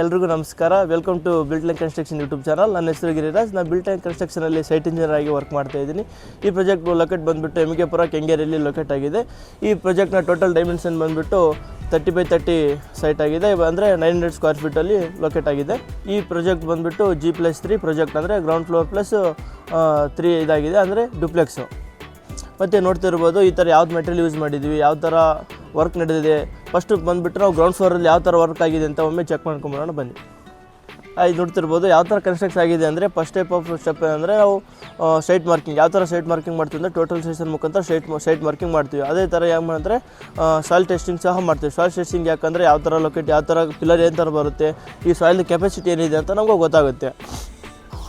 ಎಲ್ರಿಗೂ ನಮಸ್ಕಾರ. Welcome to built line construction YouTube channel ನನ್ನ ಹೆಸರು ಗಿರಿರಾಜ್. ನಾನು ಬಿಲ್ಟ್ ಲೈನ್ ಕನ್ಸ್ಟ್ರಕ್ಷನಲ್ಲಿ ಸೈಟ್ ಇಂಜಿನಿಯರ್ ಆಗಿ ವರ್ಕ್ ಮಾಡ್ತಾ ಇದ್ದೀನಿ. ಈ ಪ್ರಾಜೆಕ್ಟ್ ಲೊಕೇಟ್ ಬಂದುಬಿಟ್ಟು ಎಂ ಕೆ ಪುರ, ಕೆಂಗೇರಿಯಲ್ಲಿ ಲೊಕೇಟ್ ಆಗಿದೆ. ಈ ಪ್ರಾಜೆಕ್ಟ್ನ ಟೋಟಲ್ ಡೈಮೆನ್ಷನ್ ಬಂದುಬಿಟ್ಟು ತರ್ಟಿ ಬೈ ತರ್ಟಿ ಸೈಟ್ ಆಗಿದೆ. ಅಂದರೆ ನೈನ್ ಹಂಡ್ರೆಡ್ ಸ್ಕ್ವೇರ್ ಫೀಟಲ್ಲಿ ಲೊಕೇಟ್ ಆಗಿದೆ. ಈ ಪ್ರಾಜೆಕ್ಟ್ ಬಂದುಬಿಟ್ಟು ಜಿ ಪ್ಲಸ್ ತ್ರೀ ಪ್ರಾಜೆಕ್ಟ್ ಅಂದರೆ ಗ್ರೌಂಡ್ ಫ್ಲೋರ್ ಪ್ಲಸ್ ತ್ರೀ ಇದಾಗಿದೆ. ಅಂದರೆ ಡುಪ್ಲೆಕ್ಸು ಮತ್ತು ನೋಡ್ತಿರ್ಬೋದು ಈ ಥರ ಯಾವ್ದು ಮೆಟೀರಿಯಲ್ ಯೂಸ್ ಮಾಡಿದ್ವಿ ಯಾವ ಥರ ವರ್ಕ್ ನಡೆದಿದೆ. ಫಸ್ಟು ಬಂದುಬಿಟ್ಟು ನಾವು ಗ್ರೌಂಡ್ ಫ್ಲೋರಲ್ಲಿ ಯಾವ ಥರ ವರ್ಕ್ ಆಗಿದೆ ಅಂತ ಒಮ್ಮೆ ಚೆಕ್ ಮಾಡ್ಕೊಂಬರೋಣ, ಬನ್ನಿ. ಇದು ನೋಡ್ತಿರ್ಬೋದು ಯಾವ ಥರ ಕನ್ಸ್ಟ್ರಕ್ಟ್ ಆಗಿದೆ ಅಂದರೆ ಫಸ್ಟ್ ಟೈಪ್ ಆಫ್ ಸ್ಟೆಪ್ ಅಂದರೆ ನಾವು ಸೈಟ್ ಮಾರ್ಕಿಂಗ್ ಯಾವ ಥರ ಸೈಟ್ ಮಾರ್ಕಿಂಗ್ ಮಾಡ್ತೀವಿ ಅಂದರೆ ಟೋಟಲ್ ಸೈಸನ್ ಮುಖಾಂತರ ಸೈಟ್ ಸೈಟ್ ಮಾರ್ಕಿಂಗ್ ಮಾಡ್ತೀವಿ. ಅದೇ ಥರ ಯಾವ ಅಂದರೆ ಸಾಯಿಲ್ ಟೆಸ್ಟಿಂಗ್ ಸಹ ಮಾಡ್ತೀವಿ. ಸಾಯಿಲ್ ಟೆಸ್ಟಿಂಗ್ ಯಾಕಂದರೆ ಯಾವ ಥರ ಲೊಕೇಟ್ ಯಾವ ಥರ ಪಿಲ್ಲರ್ ಏನು ಥರ ಬರುತ್ತೆ, ಈ ಸಾಯಿಲ್ ಕೆಪಾಸಿಟಿ ಏನಿದೆ ಅಂತ ನಮಗೂ ಗೊತ್ತಾಗುತ್ತೆ.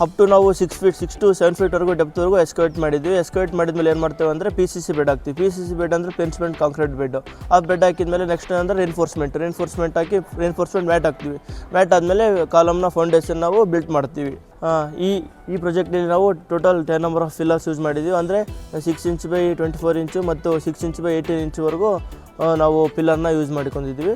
ಅಪ್ ಟು ನಾವು six feet six to seven ಫೀಟ್ವರೆಗೂ ಡೆಪ್ತ್ವರೆಗೂ ಎಸ್ಕೇಟ್ ಮಾಡಿದ್ವಿ. ಎಸ್ಕವೇಟ್ ಮಾಡಿದ್ಮೇಲೆ ಏನು ಮಾಡ್ತೇವೆ ಅಂದರೆ ಪಿ ಸಿ ಸಿ ಬೆಡ್ ಹಾಕ್ತೀವಿ. ಪಿ ಸಿ ಸಿ ಬೆಡ್ ಅಂದರೆ ಪೆನ್ಸ್ಮೆಂಟ್ ಕಾಂಕ್ರೀಟ್ ಬೆಡ್ ಆ ಬೆಡ್ ಹಾಕಿದ್ಮೇಲೆ ನೆಕ್ಸ್ಟ್ ಅಂದರೆ ರೆನ್ಫೋರ್ಸ್ಮೆಂಟ್ ರೆನ್ಫೋರ್ಸ್ಮೆಂಟ್ ಹಾಕಿ ರೆನ್ಫೋರ್ಸ್ಮೆಂಟ್ ಮ್ಯಾಟ್ ಹಾಕ್ತೀವಿ. ಮ್ಯಾಟ್ ಆದಮೇಲೆ ಕಾಲಮ್ನ ಫೌಂಡೇಶನ್ ನಾವು ಬಿಲ್ಟ್ ಮಾಡ್ತೀವಿ. ಈ ಈ ಪ್ರಾಜೆಕ್ಟಲ್ಲಿ ನಾವು total ten number of pillars use ಮಾಡಿದ್ದೀವಿ ಅಂದರೆ six inch by twenty four inch ಮತ್ತು ಸಿಕ್ಸ್ ಇಂಚ್ ಬೈ ಏಯ್ಟೀನ್ ಇಂಚ್ವರೆಗೂ ನಾವು ಪಿಲ್ಲರ್ನ ಯೂಸ್ ಮಾಡ್ಕೊಂಡಿದ್ದೀವಿ.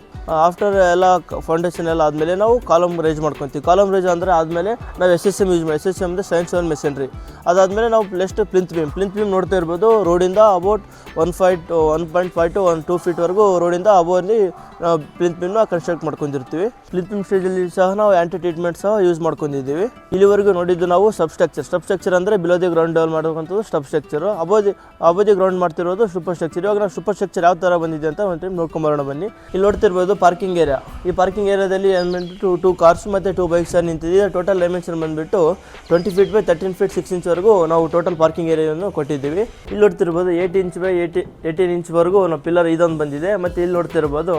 ಆಫ್ಟರ್ ಎಲ್ಲ ಫೌಂಡೇಶನ್ ಎಲ್ಲ ಆದಮೇಲೆ ನಾವು ಕಾಲಮ್ ರೇಜ್ ಮಾಡ್ಕೊತೀವಿ. ಕಾಲಮ್ ರೇಜ್ ಅಂದರೆ ಆದಮೇಲೆ ನಾವು ಎಸ್ ಎಸ್ ಎಂ ಯೂಸ್ ಮಾಡಿ ಎಸ್ ಎಸ್ ಎಂ ಅಂದರೆ ಸೈನ್ಸ್ ಸೆವೆನ್ ಮೆಷಿನ್ರಿ ಅದಾದಮೇಲೆ ನಾವು ಪ್ಲೆಸ್ಟ್ ಪ್ಲಿಂತ್ ಬೀಮ್ ಪ್ಲಿಂತ್ ಬೀಮ್ ನೋಡ್ತಾ ಇರ್ಬೋದು ರೋಡಿಂದ about one fight one point five to one two ಫೀಟ್ವರೆಗೂ ರೋಡಿಂದ ಅಬೋಲ್ಲಿ ನಾವು ಪ್ಲಿಂತ್ ಬೀಮ್ನ ಕನ್ಸ್ಟ್ರಕ್ಟ್ ಮಾಡ್ಕೊಂಡಿರ್ತೀವಿ. ಪ್ಲಿಂತ್ ಬೀಮ್ ಸ್ಟೇಜಲ್ಲಿ ಸಹ ನಾವು ಆ್ಯಂಟಿ ಟ್ರೀಟ್ಮೆಂಟ್ ಸಹ ಯೂಸ್ ಮಾಡ್ಕೊಂಡಿದ್ದೀವಿ. ಇಲ್ಲಿವರೆಗೂ ನೋಡಿದ್ದು ನಾವು ಸಬ್ ಸ್ಟ್ರಕ್ಚರ್ ಸಬ್ ಸ್ಟ್ರಕ್ಚರ್ ಅಂದರೆ ಬಿಲೋದಿ ಗ್ರೌಂಡ್ ಡೆವಲ್ ಮಾಡುವಂಥದ್ದು sub structure above the above the ground ಮಾಡ್ತಿರೋದು ಸೂಪರ್ ಸ್ಟ್ರಕ್ಚರ್ ಇವಾಗ ನಾವು ಸೂಪರ್ ಸ್ಟ್ರಕ್ಚರ್ ಯಾವ ಥರ ಬಂದಿದೆ ಅಂತ ಒಂದು ಟೈಮ್ ನೋಡ್ಕೊಂಬರೋಣ ಬನ್ನಿ. ಇಲ್ಲಿ ನೋಡ್ತಿರ್ಬೋದು ಪಾರ್ಕಿಂಗ್ ಏರಿಯಾ ಈ ಪಾರ್ಕಿಂಗ್ ಏರಿಯಾದಲ್ಲಿ ಏನ್ಬಿಟ್ಟು ಟೂ ಕಾರ್ಸ್ ಮತ್ತು ಟೂ ಬೈಕ್ಸ್ ನಿಂತಿದೆ. ಟೋಟಲ್ ಡೈಮೆನ್ಷನ್ ಬಂದುಬಿಟ್ಟು twenty feet by thirteen feet six ಇಂಚ್ವರೆಗೂ ನಾವು ಟೋಟಲ್ ಪಾರ್ಕಿಂಗ್ ಏರಿಯಾವನ್ನು ಕೊಟ್ಟಿದ್ದೀವಿ. ಇಲ್ಲಿ ನೋಡ್ತಿರ್ಬೋದು eight inch by eighty eighteen ಇಂಚ್ವರೆಗೂ ನಾವು ಪಿಲ್ಲರ್ ಇದೊಂದು ಬಂದಿದೆ. ಮತ್ತು ಇಲ್ಲಿ ನೋಡ್ತಿರ್ಬೋದು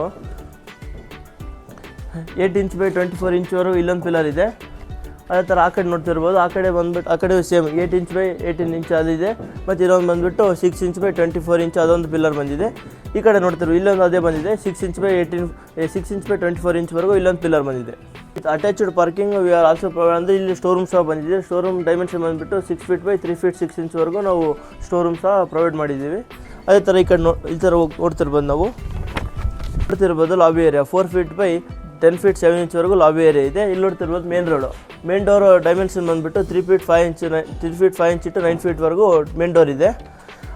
eight inch by twenty four ಇಂಚ್ವರೆಗೂ ಇಲ್ಲೊಂದು ಪಿಲ್ಲರ್ ಇದೆ. ಅದೇ ಥರ ಆ ಕಡೆ ನೋಡ್ತಿರ್ಬೋದು. ಆ ಕಡೆ ಬಂದ್ಬಿಟ್ಟು, ಆ ಕಡೆ same eight inch by eighteen inch ಅದಿದೆ. ಮತ್ತು ಇದೊಂದು ಬಂದುಬಿಟ್ಟು six inch by twenty four inch ಅದೊಂದು ಪಿಲ್ಲರ್ ಬಂದಿದೆ. ಈ ಕಡೆ ನೋಡ್ತಿರು ಇಲ್ಲೊಂದು ಅದೇ ಬಂದಿದೆ six inch by eighteen six inch by twenty four ಇಂಚ್ವರೆಗೂ ಇಲ್ಲೊಂದು ಪಿಲ್ಲರ್ ಬಂದಿದೆ. Attached parking we are also ಅಂದರೆ ಇಲ್ಲಿ ಸ್ಟೋರ್ ರೂಮ್ ಸಹ ಬಂದಿದೆ. ಸ್ಟೋರ್ ರೂಮ್ ಡೈಮೆನ್ಷನ್ ಬಂದುಬಿಟ್ಟು six feet by three feet six ಇಂಚ್ವರೆಗೂ ನಾವು ಸ್ಟೋರ್ ರೂಮ್ ಸಹ ಪ್ರೊವೈಡ್ ಮಾಡಿದ್ದೀವಿ. ಅದೇ ಥರ ಈ ಕಡೆ ನೋ, ಈ ಥರ ನೋಡ್ತಿರ್ಬೋದು ನಾವು. ನೋಡ್ತಿರ್ಬೋದು lobby area four feet by ten feet seven ಇಂಚ್ವರೆಗೂ lobby area ಇದೆ. ಇಲ್ಲಿ ನೋಡ್ತಿರ್ಬೋದು main road main door dimension ಬಂದುಬಿಟ್ಟು three feet five inch nine three feet five inch ಇಟ್ಟು ನೈನ್ ಫೀಟ್ವರೆಗೂ ಮೇನ್ ಡೋರ್ ಇದೆ.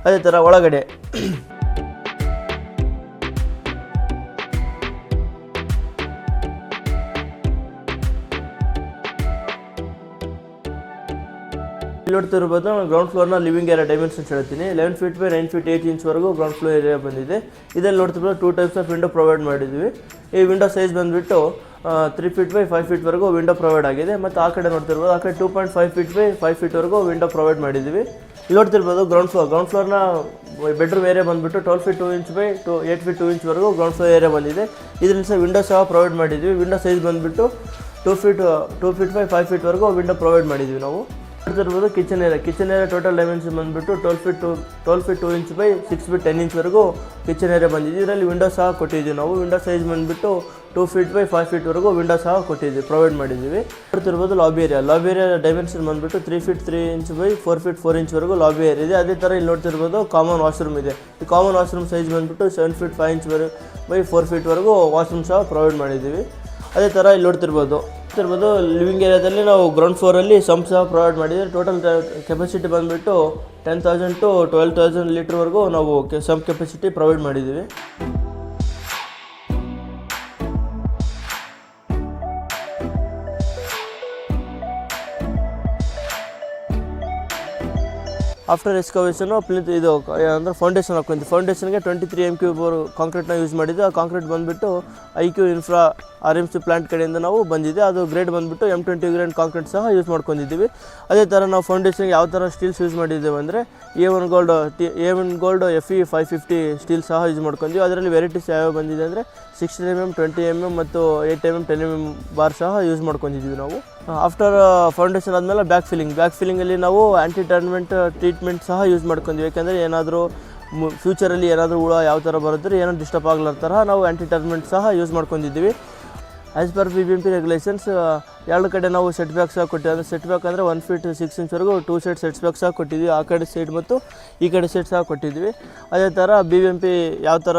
ಅದೇ ಥರ ಒಳಗಡೆ. ಇಲ್ಲಿ ನೋಡ್ತಿರ್ಬೋದು ಗ್ರೌಂಡ್ ಫ್ಲೋರ್ನ ಲಿವಿಂಗ್ ಏರಿಯಾ ಡೈಮೆನ್ಷನ್ಸ್ ಹೇಳ್ತೀನಿ. Eleven feet by nine feet eight ಇಂಚ್ವರೆಗೂ ground floor area ಬಂದಿದೆ. ಇದರಲ್ಲಿ ನೋಡ್ತಿರ್ಬೋದು two types of window provide ಮಾಡಿದ್ವಿ. ಈ ವಿಂಡೋ ಸೈಜ್ ಬಂದುಬಿಟ್ಟು ತ್ರೀ ಫೀಟ್ ಬೈ ಫೈವ್ ಫೀಟ್ವರೆಗೂ ವಿಂಡೋ ಪ್ರೊವೈಡ್ ಆಗಿದೆ. ಮತ್ತು ಆ ಕಡೆ ನೋಡ್ತಿರ್ಬೋದು, ಆ ಕಡೆ two point five feet by five ಫೀಟ್ವರೆಗೂ window provide ಮಾಡಿದ್ದೀವಿ ಇಲ್ಲಿ ನೋಡ್ತಿರ್ಬೋದು ಗ್ರೌಂಡ್ ಫ್ಲೋರ್ ಗ್ರೌಂಡ್ ಫ್ಲೋರ್ನ ಬೆಡ್ರೂಮ್ ಏರಿಯಾ ಬಂದುಬಿಟ್ಟು twelve feet two inch by to eight feet two ಇಂಚ್ವರೆಗೂ ground floor area ಬಂದಿದೆ. ಇದರಿಂದ ಸಹ ವಿಂಡೋ ಸಹ ಪ್ರೊವೈಡ್ ಮಾಡಿದ್ವಿ. ವಿಂಡೋ ಸೈಜ್ ಬಂದುಬಿಟ್ಟು two feet two feet by five ಫೀಟ್ವರೆಗೂ window provide ಮಾಡಿದ್ವಿ ನಾವು. ನೋಡ್ತಿರ್ಬೋದು kitchen area kitchen area total dimension ಬಂದುಬಿಟ್ಟು twelve feet to twelve feet two inch by six feet ten ಇಂಚ್ವರೆಗೂ kitchen area ಬಂದಿದೆ. ಇದರಲ್ಲಿ window ಸಹ ಕೊಟ್ಟಿದ್ದೀವಿ ನಾವು. ವಿಂಡೋ ಸೈಜ್ ಬಂದುಬಿಟ್ಟು ಟೂ ಫೀಟ್ ಬೈ ಫೈವ್ ಫೀಟ್ವರೆಗೂ ವಿಂಡೋ ಸಹ ಕೊಟ್ಟಿದ್ದೀವಿ ಪ್ರೊವೈಡ್ ಮಾಡಿದ್ದೀವಿ. ನೋಡ್ತಿರ್ಬೋದು lobby area lobby area dimension ಬಂದುಬಿಟ್ಟು three feet three inch by four feet four ಇಂಚ್ವರೆಗೂ lobby area ಇದೆ. ಅದೇ ಥರ ಇಲ್ಲಿ ನೋಡ್ತಿರ್ಬೋದು ಕಾಮನ್ ವಾಶ್ರೂಮ್ ಇದೆ. ಈ ಕಾಮನ್ ವಾಶ್ರೂಮ್ ಸೈಜ್ ಬಂದುಬಿಟ್ಟು seven feet five inch by four ಫೀಟ್ವರೆಗೂ washroom ಸಹ ಪ್ರೊವೈಡ್ ಮಾಡಿದ್ದೀವಿ. ಅದೇ ಥರ ಇಲ್ಲಿ ನೋಡ್ತಿರ್ಬೋದು. ನೋಡ್ತಿರ್ಬೋದು ಲಿವಿಂಗ್ ಏರಿಯಾದಲ್ಲಿ ನಾವು ಗ್ರೌಂಡ್ ಫ್ಲೋರಲ್ಲಿ ಸಂಪ್ ಸಹ ಪ್ರೊವೈಡ್ ಮಾಡಿದ್ದೀವಿ ಟೋಟಲ್ ಕೆಪಾಸಿಟಿ ಬಂದುಬಿಟ್ಟು ten thousand to twelve thousand ಲೀಟ್ರ್ವರೆಗೂ ನಾವು ಸಂಪ್ ಕೆಪಾಸಿಟಿ ಪ್ರೊವೈಡ್ ಮಾಡಿದ್ದೀವಿ. ಆಫ್ಟರ್ ಎಕ್ಸ್ಕವೇಷನು ಪ್ಲಿಂತ್ ಇದು, ಅಂದರೆ ಫೌಂಡೇಶನ್ ಹಾಕೊಂತೀವಿ ಫೌಂಡೇಶನ್ಗೆ ಟ್ವೆಂಟಿ ತ್ರೀ ಎಂ ಕ್ಯೂಬ್ ಕಾಂಕ್ರೀಟ್ನ ಯೂಸ್ ಮಾಡಿದ್ದು ಆ ಕಾಂಕ್ರೀಟ್ ಬಂದುಬಿಟ್ಟು I Q infra R M C plant ಕಡೆಯಿಂದ ನಾವು ಬಂದಿದೆ. ಅದು ಗ್ರೇಡ್ ಬಂದುಬಿಟ್ಟು ಎಂ ಟ್ವೆಂಟಿ ಗ್ರೇಡ್ ಕಾಂಕ್ರೀಟ್ ಸಹ ಯೂಸ್ ಮಾಡ್ಕೊಂಡಿದ್ದೀವಿ. ಅದೇ ಥರ ನಾವು ಫೌಂಡೇಶನ್ಗೆ ಯಾವ ಥರ ಸ್ಟೀಲ್ಸ್ ಯೂಸ್ ಮಾಡಿದ್ದೇವೆ ಅಂದರೆ A one gold T A one gold F E five fifty steel ಸಹ ಯೂಸ್ ಮಾಡ್ಕೊಂಡಿವಿ ಅದರಲ್ಲಿ ವೆರೈಟೀಸ್ ಯಾವ್ಯಾವ ಬಂದಿದೆ ಅಂದರೆ sixteen M M twenty M M ಮತ್ತು eight M M ten M M bar ಸಹ ಯೂಸ್ ಮಾಡ್ಕೊಂಡಿದ್ದೀವಿ ನಾವು. ಆಫ್ಟರ್ ಫೌಂಡೇಶನ್ ಆದಮೇಲೆ ಬ್ಯಾಕ್ ಫಿಲ್ಲಿಂಗ್ ಬ್ಯಾಕ್ ಫಿಲ್ಲಿಂಗಲ್ಲಿ ನಾವು ಆ್ಯಂಟಿ ಟರ್ನ್ಮೆಂಟ್ ಟ್ರೀಟ್ಮೆಂಟ್ ಸಹ ಯೂಸ್ ಮಾಡ್ಕೊಂಡಿವಿ. ಯಾಕೆಂದರೆ ಏನಾದರೂ ಫ್ಯೂಚರಲ್ಲಿ ಏನಾದರೂ ಹುಳ ಯಾವ ಥರ ಬರುತ್ತೆ ಏನೋ ಡಿಸ್ಟರ್ಬ್ ಆಗಲಾರ ಥರ ನಾವು ಆ್ಯಂಟಿ ಟರ್ನ್ಮೆಂಟ್ ಸಹ ಯೂಸ್ ಮಾಡ್ಕೊಂಡಿದ್ದೀವಿ as per B B M P regulations ಎರಡು ಕಡೆ ನಾವು ಸೆಟ್ ಬ್ಯಾಕ್ ಸಹ ಅಂದರೆ ಸೆಟ್ ಬ್ಯಾಕ್ ಅಂದರೆ ಒನ್ ಫೀಟ್ ಸಿಕ್ಸ್ ಇಂಚ್ವರೆಗೂ ಟೂ ಸೈಡ್ ಸೆಟ್ಸ್ ಬ್ಯಾಕ್ ಸಹ ಕೊಟ್ಟಿದ್ವಿ. ಆ ಕಡೆ ಸೈಡ್ ಮತ್ತು ಈ ಕಡೆ ಸೈಡ್ ಸಹ ಕೊಟ್ಟಿದ್ವಿ. ಅದೇ ಥರ ಬಿ ಬಿ ಎಂ ಪಿ ಯಾವ ಥರ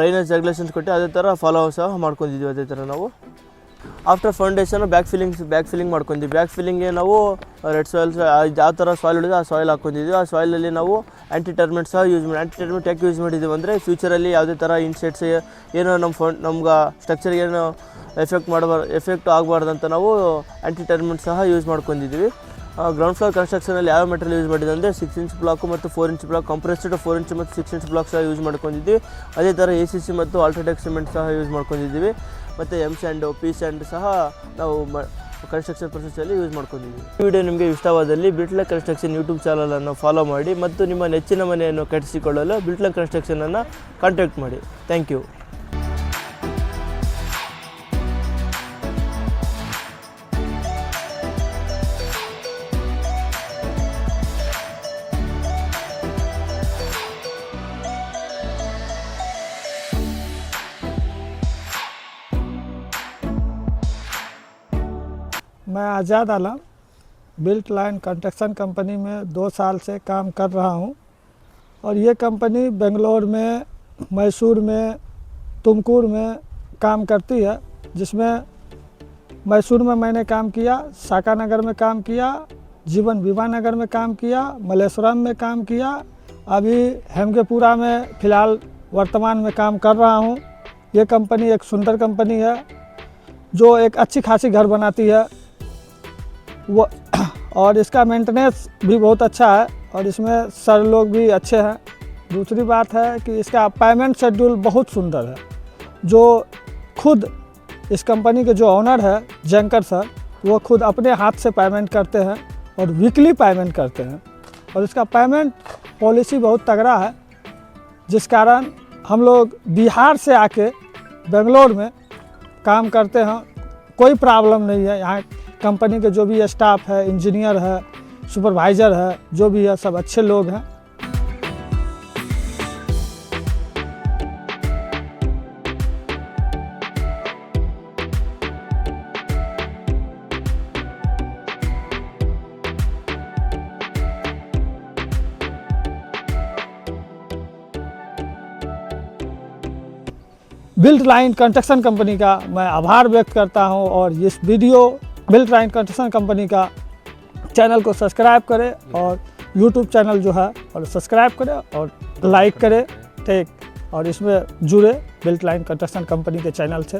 ಡ್ರೈನೇಜ್ ರೆಗ್ಯುಲೇಷನ್ಸ್ ಕೊಟ್ಟು ಅದೇ ಥರ ಫಾಲೋ ಸಹ ಮಾಡ್ಕೊಂಡಿದ್ವಿ ಅದೇ ಥರ ನಾವು. After foundation back fillings back filling ಮಾಡ್ಕೊಂಡಿದ್ವಿ. ಬ್ಯಾಕ್ ಫಿಲ್ಲಿಂಗ್ಗೆ ನಾವು ರೆಡ್ ಸಾಯಿಲ್ ಯಾವ ಥರ ಸಾಯಿಲ್ ಹಿಡಿದು ಆ ಸಾಯಿಲ್ ಹಾಕೊಂಡಿದ್ವಿ ಆ ಸಾಯಿಲಲ್ಲಿ ನಾವು ಆ್ಯಂಟಿ ಟರ್ಮೆಂಟ್ ಸಹ ಯೂಸ್ ಮಾಡಿ ಆ್ಯಂಟಿ ಟರ್ಮೆಂಟ್ ಯಾಕೆ ಯೂಸ್ ಮಾಡಿದ್ದೀವಿ ಅಂದರೆ ಫ್ಯೂಚರಲ್ಲಿ ಯಾವುದೇ ಥರ ಇನ್ಸೆಟ್ಸ್ ಏನೋ ನಮ್ಮ ಫೌಂಡ್ ನಮ್ಗೆ ಸ್ಟ್ರಕ್ಚರ್ಗೆ ಏನೋ ಎಫೆಕ್ಟ್ ಮಾಡಬಾರ, ಎಫೆಕ್ಟ್ ಆಗಬಾರ್ದಂತ ನಾವು ಆ್ಯಂಟಿ ಸಹ ಯೂಸ್ ಮಾಡ್ಕೊಂಡಿದ್ದೀವಿ. ಗ್ರೌಂಡ್ ಫ್ಲೋರ್ ಕನ್ಸ್ಟ್ರಕ್ಷನಲ್ಲಿ ಯಾವ ಮೆಟೀರಿಯಲ್ ಯೂಸ್ ಮಾಡಿದೆ ಅಂದರೆ ಸಿಕ್ಸ್ ಇಂಚ್ ಬ್ಲಾಕು ಮತ್ತು four inch block compressed four inch ಮತ್ತು ಸಿಕ್ಸ್ ಇಂಚ್ ಬ್ಲಾಕ್ ಸಹ ಯೂಸ್ ಮಾಡ್ಕೊಂಡಿದ್ವಿ ಅದೇ ಥರ ಎ ಸಿ ಸಿ ಮತ್ತು ಆಲ್ಟ್ರಾಟೆಕ್ ಸಿಮೆಂಟ್ ಸಹ ಯೂಸ್ ಮಾಡ್ಕೊಂಡಿದ್ದೀವಿ. ಮತ್ತು ಎಂ ಸ್ಯಾಂಡು ಪಿ ಸ್ಯಾಂಡ್ ಸಹ ನಾವು ಮ ಕನ್ಸ್ಟ್ರಕ್ಷನ್ ಪ್ರೊಸೆಸಲ್ಲಿ ಯೂಸ್ ಮಾಡ್ಕೊಂಡಿದ್ದೀವಿ. ಈ ವಿಡಿಯೋ ನಿಮಗೆ ಇಷ್ಟವಾದಲ್ಲಿ ಬಿಟ್ಲ ಕನ್ಸ್ಟ್ರಕ್ಷನ್ ಯೂಟ್ಯೂಬ್ ಚಾನಲನ್ನು ಫಾಲೋ ಮಾಡಿ ಮತ್ತು ನಿಮ್ಮ ನೆಚ್ಚಿನ ಮನೆಯನ್ನು ಕಟ್ಟಿಸಿಕೊಳ್ಳಲು ಬಿಟ್ಲ ಕನ್ಸ್ಟ್ರಕ್ಷನನ್ನು ಕಾಂಟ್ಯಾಕ್ಟ್ ಮಾಡಿ. ಥ್ಯಾಂಕ್ ಯು मैं Azad Alam, built line construction company में दो साल से काम कर रहा हूँ। और ये कंपनी बेंगलोर में, मैसूर में, तुमकुर में काम करती है, जिसमें मैसूर में मैंने काम किया साका नगर में काम किया, जीवन विवाह नगर में काम किया, मलेश्वरम में काम किया। अभी हेमकेपुरा में फ़िलहाल वर्तमान में काम कर रहा हूँ। ये कंपनी एक सुंदर कंपनी है, जो एक अच्छी खासी घर बनाती है। वो और इसका मेंटेनेंस भी बहुत अच्छा है और इसमें सर लोग भी अच्छे हैं। दूसरी बात है कि इसका पेमेंट शेड्यूल बहुत सुंदर है। जो खुद इस कंपनी के जो ऑनर है जैंकर सर वो खुद अपने हाथ से पेमेंट करते हैं और वीकली पेमेंट करते हैं। और इसका पेमेंट पॉलिसी बहुत तगड़ा है, जिस कारण हम लोग बिहार से आके बेंगलोर में काम करते हैं। कोई प्रॉब्लम नहीं है, यहाँ कंपनी के जो भी स्टाफ है इंजीनियर है सुपरवाइज़र है, जो भी है, सब अच्छे लोग हैं। बिल्ट लाइन कंस्ट्रक्शन कंपनी का मैं आभार व्यक्त करता हूँ और इस video built line construction company का चैनल को सब्सक्राइब करें और यूट्यूब चैनल जो है और सब्सक्राइब करें और लाइक करें। ठीक। और इसमें जुड़े बिल्ट लाइन कंस्ट्रक्शन कंपनी के चैनल से।